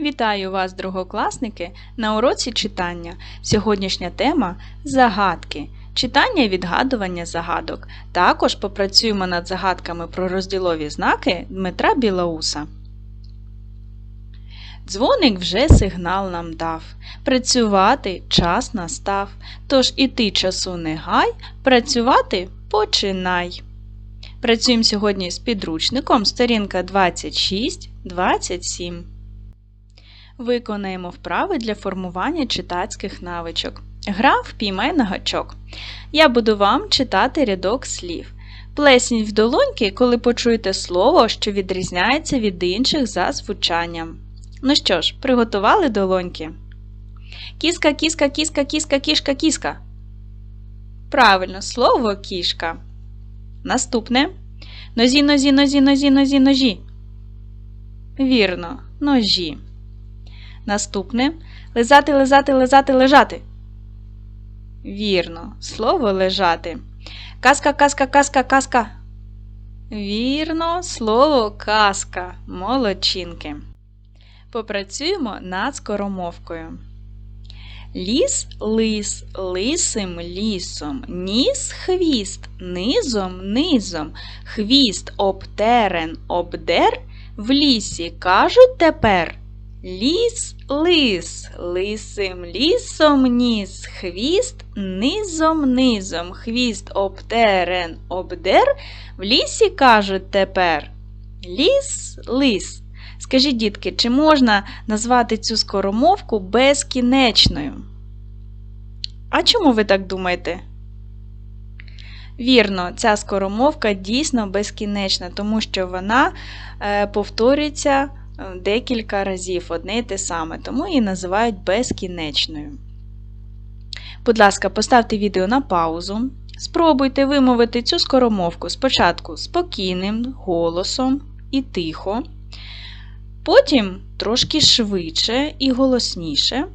Вітаю вас, другокласники, на уроці читання. Сьогоднішня тема загадки. Читання і відгадування загадок. Також попрацюємо над загадками про розділові знаки Дмитра Білоуса. Дзвоник вже сигнал нам дав. Працювати час настав. Тож і ти часу не гай, працювати починай. Працюємо сьогодні з підручником сторінка 26-27. Виконаємо вправи для формування читацьких навичок. Гра впіймай на гачок. Я буду вам читати рядок слів. Плесніть в долоньки, коли почуєте слово, що відрізняється від інших за звучанням. Ну що ж, приготували долоньки? Кіска, кіска, кіска, кіска, кішка, кіска. Правильно, слово кішка. Наступне. Нозі, нозі, нозі, нозі, нозі, ножі. Вірно, ножі. Наступне лизати, лизати, лизати, лежати. Вірно, слово лежати. Казка, казка, казка, казка. Вірно, слово казка. Молодчинки. Попрацюємо над скоромовкою. Ліс, лис, лисим лісом, ніс хвіст, низом низом, хвіст обтерен обдер, в лісі кажуть тепер. Ліс, лис, лисим лісом ніс, хвіст низом низом, хвіст обтерен обдер, в лісі кажуть тепер. Ліс, лис. Скажіть, дітки, чи можна назвати цю скоромовку безкінечною? А чому ви так думаєте? Вірно, ця скоромовка дійсно безкінечна, тому що вона е, повторюється декілька разів одне і те саме, тому її називають безкінечною. Будь ласка, поставте відео на паузу. Спробуйте вимовити цю скоромовку спочатку спокійним голосом і тихо, потім трошки швидше і голосніше,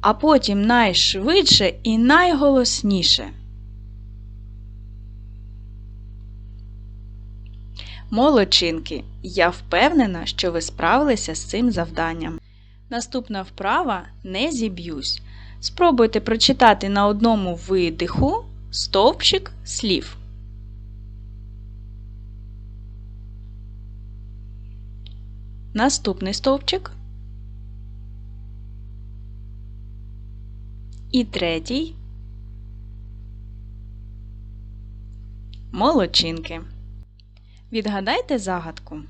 а потім найшвидше і найголосніше. Молодчинки, я впевнена, що ви справилися з цим завданням. Наступна вправа не зіб'юсь. Спробуйте прочитати на одному видиху стовпчик слів. Наступний стовпчик. І третій. Молодчинки. Відгадайте загадку.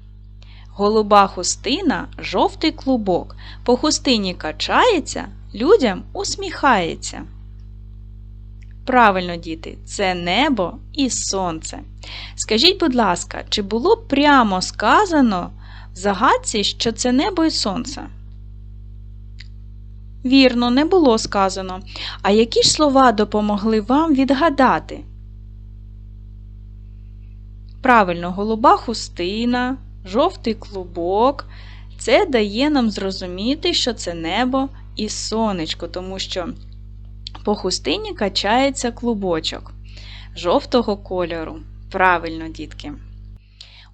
Голуба хустина, жовтий клубок. По хустині качається, людям усміхається. Правильно, діти, це небо і сонце. Скажіть, будь ласка, чи було прямо сказано в загадці, що це небо і сонце? Вірно, не було сказано. А які ж слова допомогли вам відгадати? Правильно, голуба хустина, жовтий клубок. Це дає нам зрозуміти, що це небо і сонечко, тому що по хустині качається клубочок жовтого кольору. Правильно, дітки.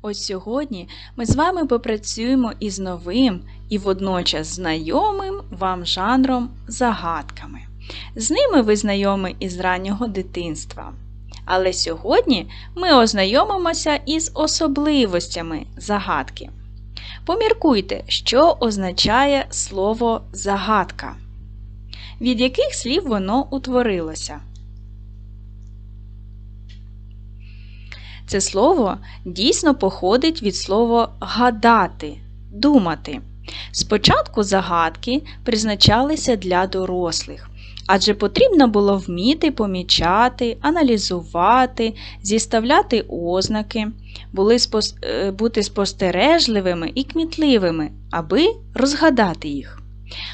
Ось сьогодні ми з вами попрацюємо із новим і водночас знайомим вам жанром загадками. З ними ви знайомі із раннього дитинства. Але сьогодні ми ознайомимося із особливостями загадки. Поміркуйте, що означає слово загадка, від яких слів воно утворилося. Це слово дійсно походить від слова гадати, думати. Спочатку загадки призначалися для дорослих, адже потрібно було вміти помічати, аналізувати, зіставляти ознаки, були спос... бути спостережливими і кмітливими, аби розгадати їх.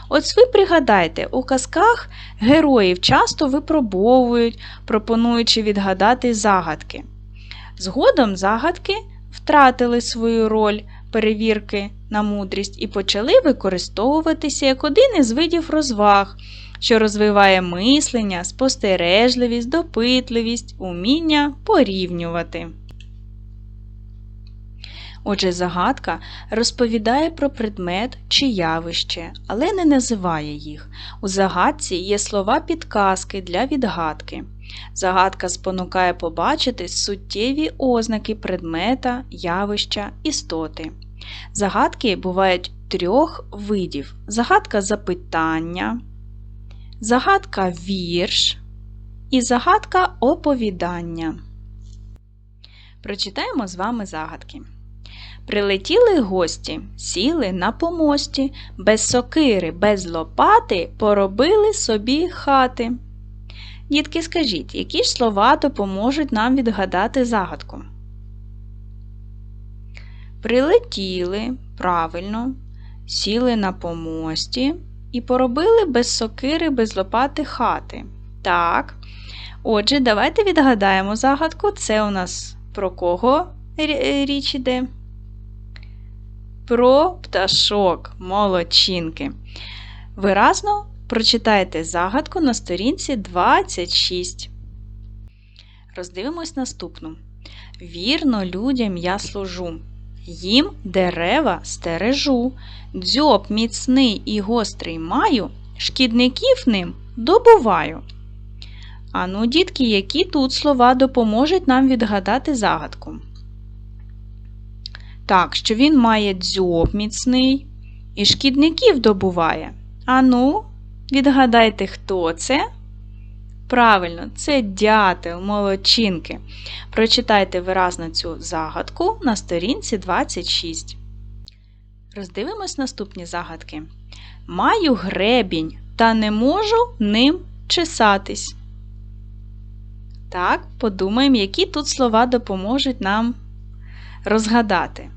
От ви пригадайте, у казках героїв часто випробовують, пропонуючи відгадати загадки. Згодом загадки втратили свою роль перевірки на мудрість і почали використовуватися як один із видів розваг, що розвиває мислення, спостережливість, допитливість, уміння порівнювати. Отже, загадка розповідає про предмет чи явище, але не називає їх. У загадці є слова підказки для відгадки. Загадка спонукає побачити суттєві ознаки предмета, явища, істоти. Загадки бувають трьох видів: загадка запитання, загадка вірш і загадка оповідання. Прочитаємо з вами загадки. Прилетіли гості, сіли на помості, без сокири, без лопати поробили собі хати. Дітки, скажіть, які ж слова допоможуть нам відгадати загадку? Прилетіли, правильно, сіли на помості і поробили без сокири, без лопати хати. Так. Отже, давайте відгадаємо загадку. Це у нас про кого річ іде? Про пташок, молодчинки. Виразно прочитайте загадку на сторінці 26. Роздивимось наступну. Вірно людям я служу. Їм дерева стережу, дзьоб міцний і гострий маю, шкідників ним добуваю. Ану, дітки, які тут слова допоможуть нам відгадати загадку? Так, що він має дзьоб міцний і шкідників добуває. Ану, відгадайте, хто це? Правильно, це дятел, молодчинки. Прочитайте виразно цю загадку на сторінці 26. Роздивимось наступні загадки. Маю гребінь, та не можу ним чесатись. Так, подумаємо, які тут слова допоможуть нам розгадати.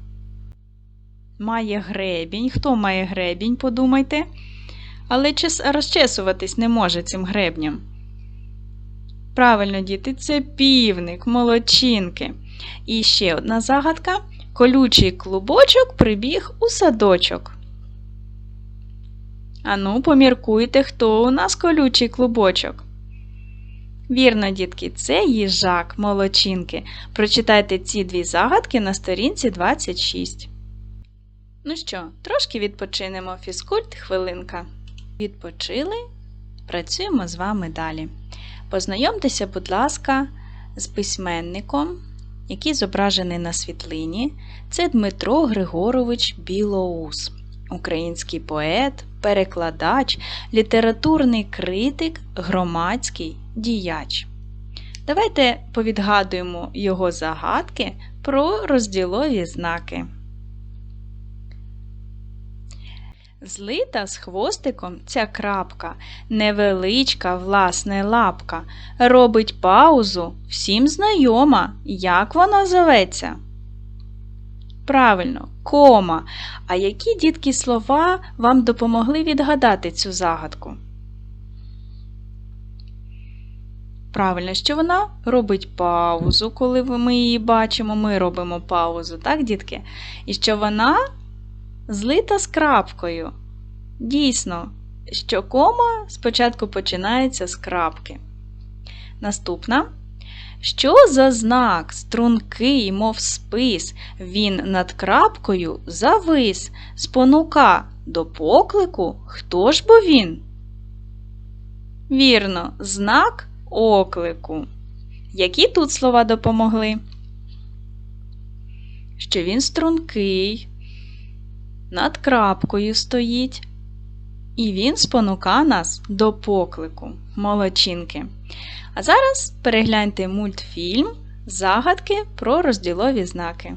Має гребінь. Хто має гребінь, подумайте. Але розчесуватись не може цим гребнем. Правильно, діти, це півник, молодчинки. І ще одна загадка. Колючий клубочок прибіг у садочок. Ану, поміркуйте, хто у нас колючий клубочок. Вірно, дітки, це їжак, молодчинки. Прочитайте ці дві загадки на сторінці 26. Ну що, трошки відпочинемо фізкульт хвилинка. Відпочили, працюємо з вами далі. Познайомтеся, будь ласка, з письменником, який зображений на світлині. Це Дмитро Григорович Білоус, український поет, перекладач, літературний критик, громадський діяч. Давайте повідгадуємо його загадки про розділові знаки. Злита з хвостиком ця крапка, невеличка, власне, лапка, робить паузу, всім знайома. Як вона зоветься? Правильно, кома. А які дітки слова вам допомогли відгадати цю загадку? Правильно, що вона робить паузу, коли ми її бачимо, ми робимо паузу, так, дітки? І що вона злита з крапкою. Дійсно, що кома спочатку починається з крапки. Наступна. Що за знак, стрункий, мов спис, він над крапкою завис, спонука до поклику, хто ж бо він? Вірно, знак оклику. Які тут слова допомогли? Що він стрункий, над крапкою стоїть, і він спонука нас до поклику, молодчинки. А зараз перегляньте мультфільм Загадки про розділові знаки.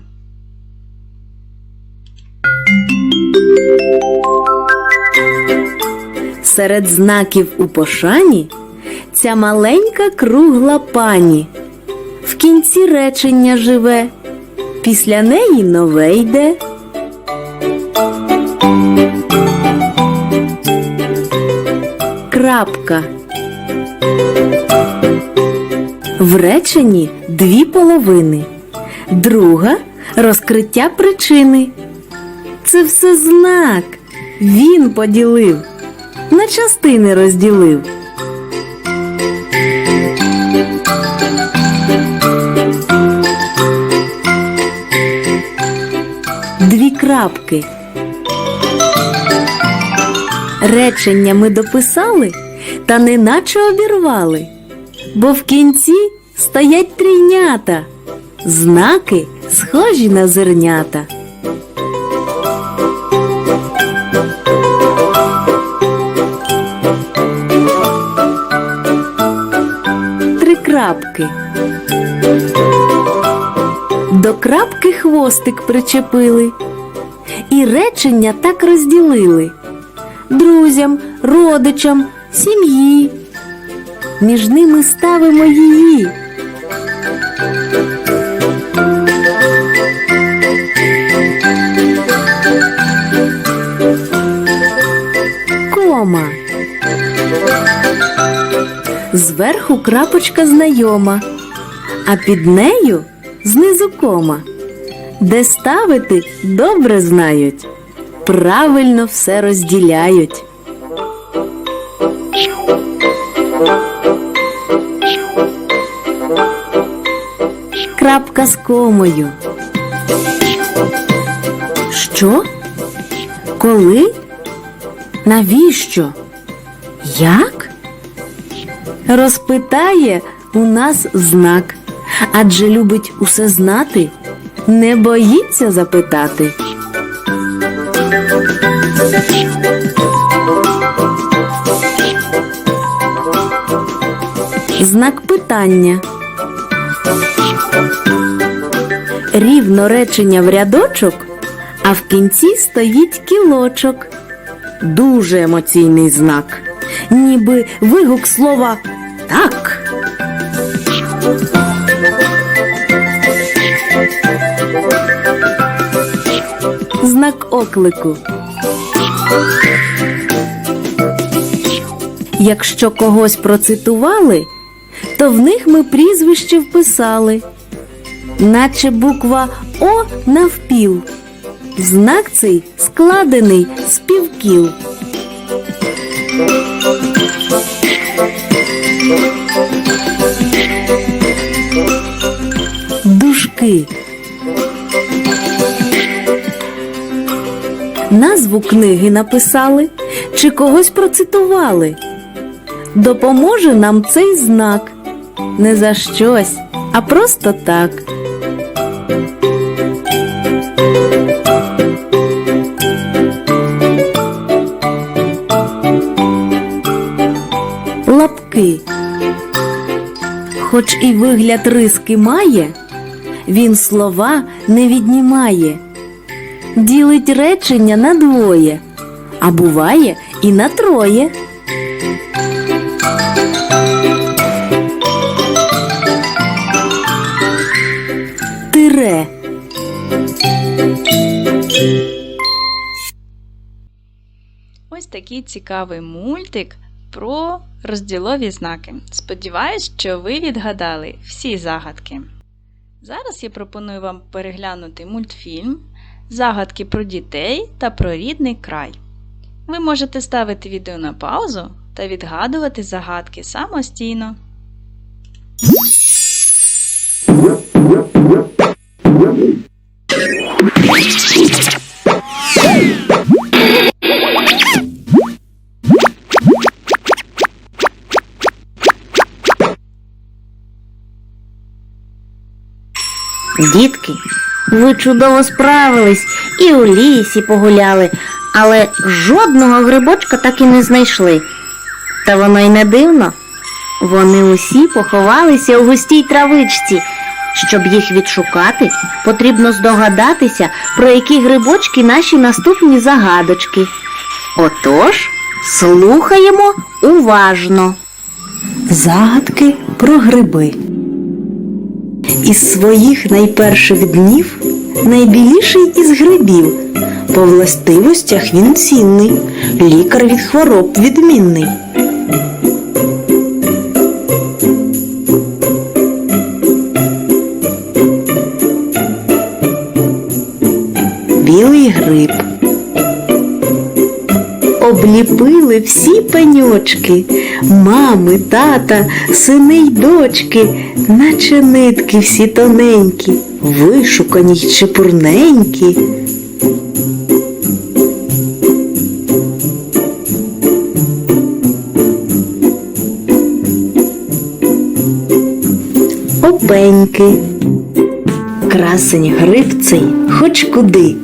Серед знаків у пошані ця маленька кругла пані в кінці речення живе, після неї нове йде. Крапка. В реченні дві половини. Друга розкриття причини. Це все знак. Він поділив, на частини розділив. крапки. Речення ми дописали та неначе обірвали, бо в кінці стоять трійнята, знаки схожі на зернята. Три крапки. До крапки хвостик причепили, і речення так розділили друзям, родичам, сім'ї. Між ними ставимо її. Кома. Зверху крапочка знайома, а під нею знизу кома. Де ставити добре знають, правильно все розділяють. Крапка з комою. Що? Коли? Навіщо? Як? Розпитає у нас знак, адже любить усе знати, не боїться запитати. Знак питання. Рівно речення в рядочок, а в кінці стоїть кілочок. Дуже емоційний знак, ніби вигук слова так. Знак оклику. Якщо когось процитували, то в них ми прізвище вписали, наче буква О навпіл. Знак цей складений з півкіл. Дужки. Назву книги написали чи когось процитували. Допоможе нам цей знак. Не за щось, а просто так. Лапки. Хоч і вигляд риски має, він слова не віднімає, ділить речення на двоє, а буває і на троє. Такий цікавий мультик про розділові знаки. Сподіваюсь, що ви відгадали всі загадки. Зараз я пропоную вам переглянути мультфільм Загадки про дітей та про рідний край. Ви можете ставити відео на паузу та відгадувати загадки самостійно. Дітки, ви чудово справились і у лісі погуляли, але жодного грибочка так і не знайшли. Та воно й не дивно. Вони усі поховалися у густій травичці. Щоб їх відшукати, потрібно здогадатися, про які грибочки наші наступні загадочки. Отож, слухаємо уважно. Загадки про гриби. Із своїх найперших днів найбіліший із грибів. По властивостях він цінний, лікар від хвороб відмінний. Білий гриб. Обліпили всі пеньочки, мами, тата, сини й дочки, наче нитки всі тоненькі, вишукані й чепурненькі. Опеньки. Красень гривцей хоч куди,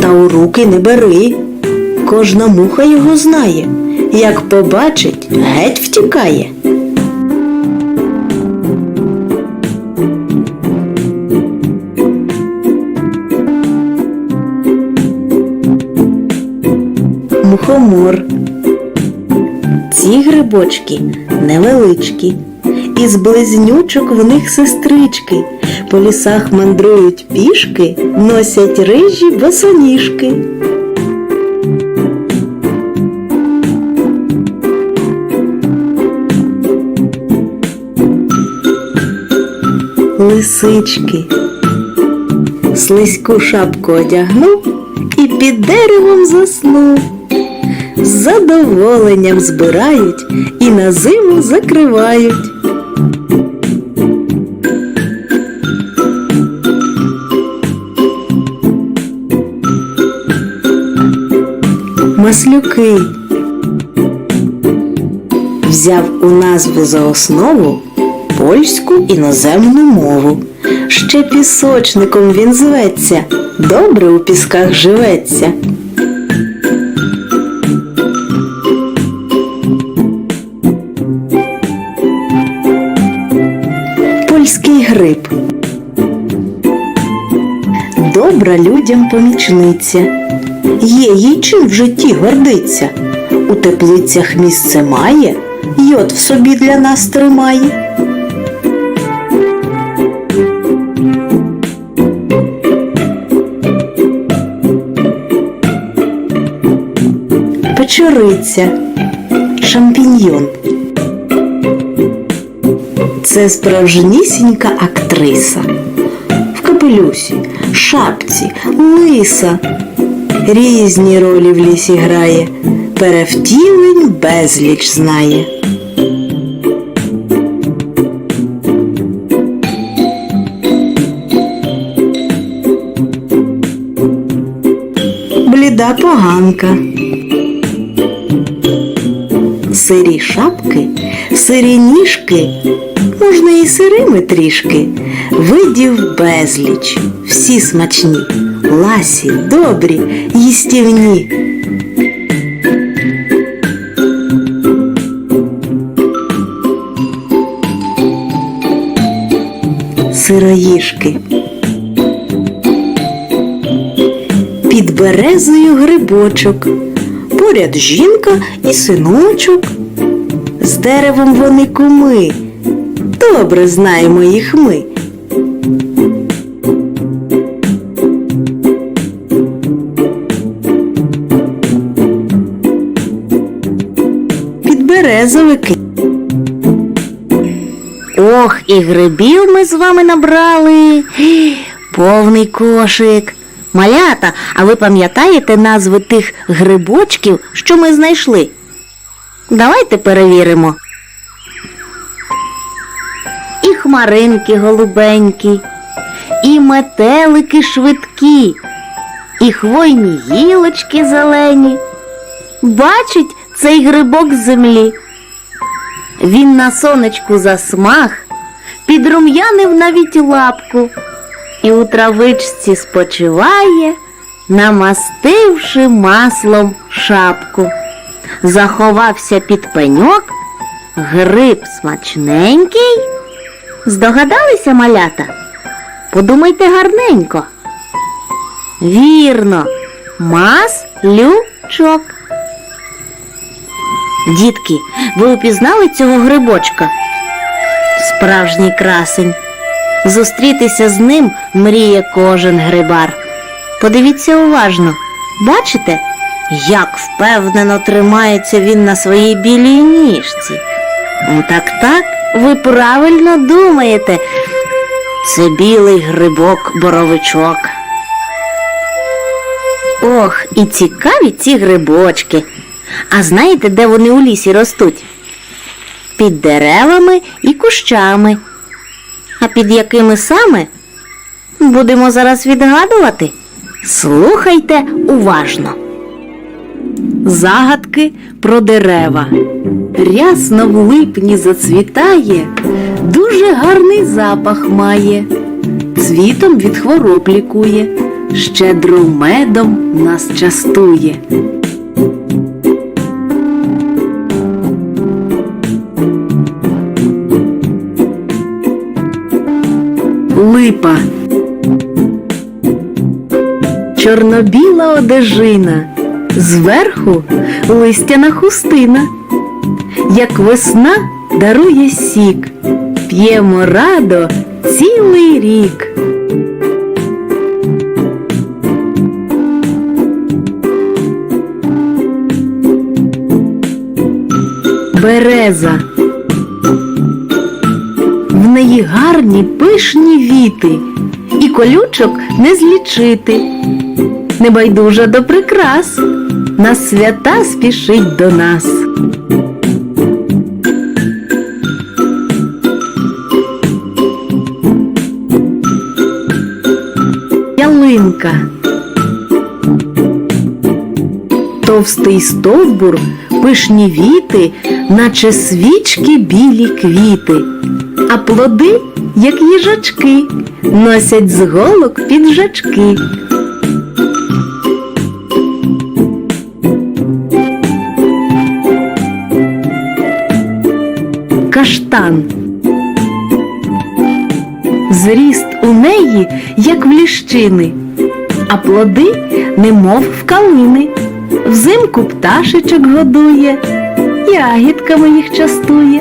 та у руки не бери, кожна муха його знає як побачить, геть втікає. Мухомор. Ці грибочки невеличкі, із близнючок в них сестрички. По лісах мандрують пішки, носять рижі босоніжки. Лисички. Слизьку шапку одягнув і під деревом заснув з задоволенням збирають і на зиму закривають. Маслюки взяв у назву за основу польську іноземну мову. Ще пісочником він зветься, добре у пісках живеться. Польський гриб. Добра людям помічниця. Є їй чим в житті гордиться. У теплицях місце має, йод в собі для нас тримає. Печориця. Шампіньйон. Це справжнісінька актриса. В капелюсі, шапці, лиса. Різні ролі в лісі грає, перевтілень безліч знає. Бліда поганка. Сирі шапки, сирі ніжки, можна і сирими трішки, видів безліч, всі смачні, ласі, добрі, їстівні. Сироїшки. Під березою грибочок, поряд жінка і синочок. З деревом вони куми, добре знаємо їх ми. Підберезовики. Ох, і грибів ми з вами набрали. Повний кошик. Малята, а ви пам'ятаєте назви тих грибочків, що ми знайшли? Давайте перевіримо. І хмаринки голубенькі, і метелики швидкі, і хвойні гілочки зелені. Бачить цей грибок з землі. Він на сонечку засмаг, підрум'янив навіть лапку і у травичці спочиває, намастивши маслом шапку. Заховався під пеньок, гриб смачненький. Здогадалися малята? Подумайте гарненько. Вірно, маслючок. Дітки, ви упізнали цього грибочка? Справжній красень. Зустрітися з ним мріє кожен грибар. Подивіться уважно, бачите, як впевнено тримається він на своїй білій ніжці. Ну, Так, так, ви правильно думаєте. Це білий грибок боровичок. Ох, і цікаві ці грибочки. А знаєте, де вони у лісі ростуть? Під деревами і кущами. А під якими саме? Будемо зараз відгадувати. Слухайте уважно. Загадки про дерева. рясно в липні зацвітає, дуже гарний запах має, цвітом від хвороб лікує, щедро медом нас частує. Липа Чорнобіла одежина, зверху листяна хустина. Як весна дарує сік, п'ємо радо цілий рік. Береза. В неї гарні пишні віти, і колючок не злічити. Небайдужа до прикрас, на свята спішить до нас. Ялинка. Товстий стовбур, пишні віти, наче свічки білі квіти, а плоди, як їжачки, носять з голок піджачки. Каштан. Зріст у неї, як в ліщини, а плоди, немов в калини. Взимку пташечок годує, ягідками їх частує.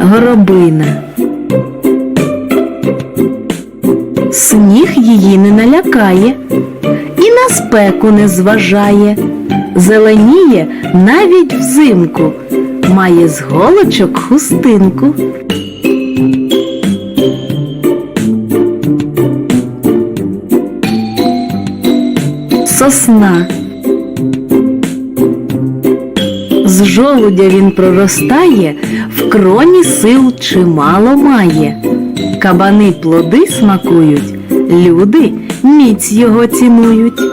Горобина. Сніг її не налякає на спеку не зважає. Зеленіє навіть взимку, має з голочок хустинку. Сосна. З жолудя він проростає, в кроні сил чимало має. Кабани плоди смакують, люди міць його цінують.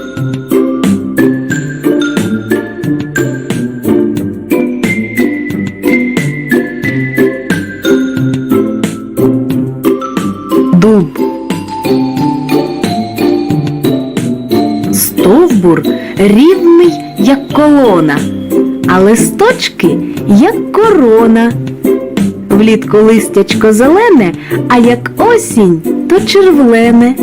Стовбур рівний, як колона, а листочки, як корона. Влітку листячко зелене, а як осінь, то червлене.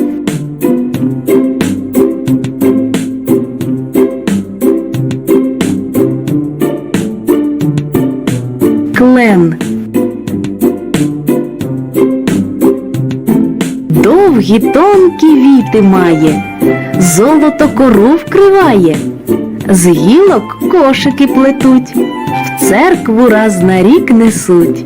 Клен. Довгі тонкі віти має, золото кору вкриває, з гілок кошики плетуть, в церкву раз на рік несуть.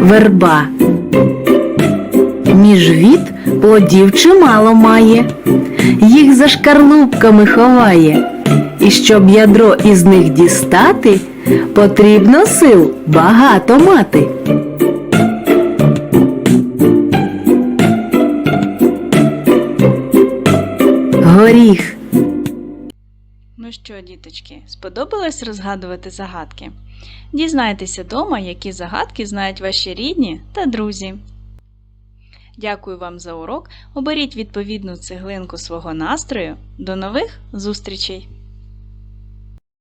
Верба. Між віт плодів чимало має, їх за шкарлупками ховає. І щоб ядро із них дістати, потрібно сил багато мати. Горіх. Ну що, діточки, сподобалось розгадувати загадки? Дізнайтеся дома, які загадки знають ваші рідні та друзі. Дякую вам за урок. Оберіть відповідну цеглинку свого настрою. До нових зустрічей!